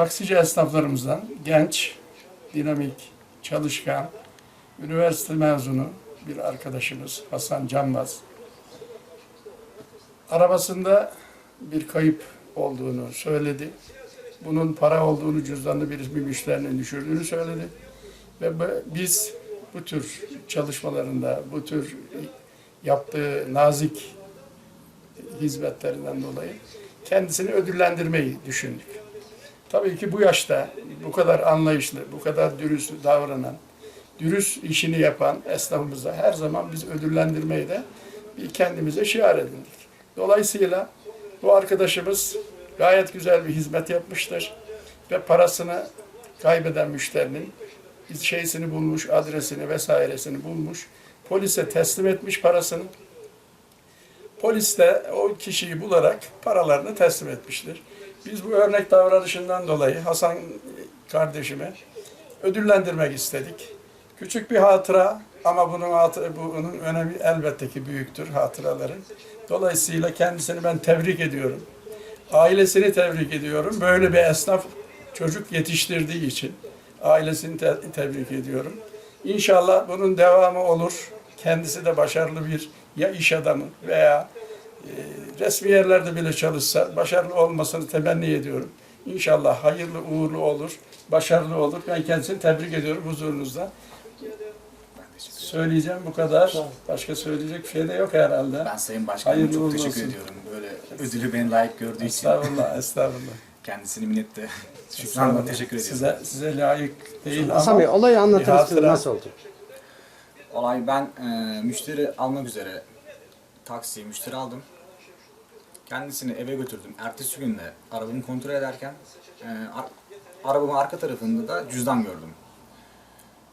taksici esnaflarımızdan genç, dinamik, çalışkan, üniversite mezunu bir arkadaşımız Hasan Canbaz. Arabasında bir kayıp olduğunu söyledi. Bunun para olduğunu cüzdanlı bir, müşterinin düşürdüğünü söyledi. Ve biz bu tür çalışmalarında, bu tür yaptığı nazik hizmetlerinden dolayı kendisini ödüllendirmeyi düşündük. Tabii ki bu yaşta bu kadar anlayışlı, bu kadar dürüst davranan, dürüst işini yapan esnafımıza her zaman biz ödüllendirmeyi de bir kendimize şiar edindik. Dolayısıyla bu arkadaşımız gayet güzel bir hizmet yapmıştır ve parasını kaybeden müşterinin şeysini bulmuş, adresini vesairesini bulmuş, polise teslim etmiş parasını. Polis de o kişiyi bularak paralarını teslim etmiştir. Biz bu örnek davranışından dolayı Hasan kardeşime ödüllendirmek istedik. Küçük bir hatıra ama bunun, hatı- bunun önemi elbette ki büyüktür hatıraların. Dolayısıyla kendisini ben tebrik ediyorum. Ailesini tebrik ediyorum. Böyle bir esnaf çocuk yetiştirdiği için ailesini te- tebrik ediyorum. İnşallah bunun devamı olur. Kendisi de başarılı bir ya iş adamı veya resmi yerlerde bile çalışsa başarılı olmasını temenni ediyorum. İnşallah hayırlı uğurlu olur, başarılı olur. Ben kendisini tebrik ediyorum huzurunuzda. Söyleyeceğim bu kadar. Başka söyleyecek bir şey de yok herhalde. Ben Sayın Başkanım Hayırlı çok teşekkür olsun. ediyorum. Böyle ödülü beni layık gördüğü için Estağfurullah, estağfurullah. kendisine minnetle şükranla teşekkür ediyorum. Size, size layık değil Hasan ama Bey olayı anlatır bir mısınız? hatıra. Nasıl oldu? Olay ben e, müşteri almak üzere taksiye müşteri aldım. Kendisini eve götürdüm. Ertesi gün de arabamı kontrol ederken e, ar- arabamın arka tarafında da cüzdan gördüm.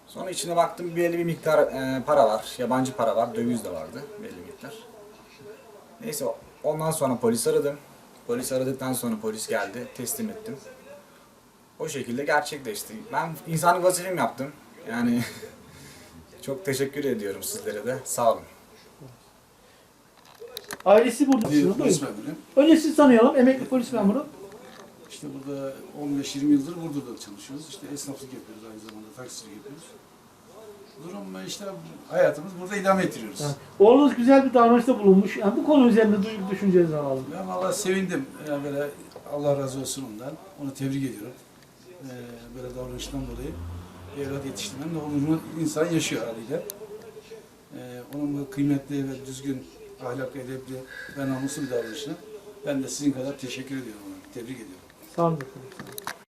Sonra içine baktım belli bir miktar e, para var. Yabancı para var. Döviz de vardı belli miktar. Neyse ondan sonra polis aradım. Polis aradıktan sonra polis geldi. Teslim ettim. O şekilde gerçekleşti. Ben insanlık vazifemi yaptım. Yani Çok teşekkür ediyorum sizlere de. Sağ olun. Ailesi burada. Bir polis memuru. Önce sizi tanıyalım. Emekli polis memuru. İşte burada 15-20 yıldır burada da çalışıyoruz. İşte esnaflık yapıyoruz aynı zamanda, taksicilik yapıyoruz. Durum işte hayatımız burada idame ettiriyoruz. Yani, oğlunuz güzel bir davranışta bulunmuş. Yani bu konu üzerinde duygu düşüncenizi alalım. Ben valla sevindim. Yani böyle Allah razı olsun ondan. Onu tebrik ediyorum. Ee, böyle davranıştan dolayı evlat yetiştirmenin onurunu insan yaşıyor haliyle. Ee, onun bu kıymetli ve düzgün, ahlaklı, edepli ve namuslu bir davranışına ben de sizin kadar teşekkür ediyorum ona. Tebrik ediyorum. Sağ olun.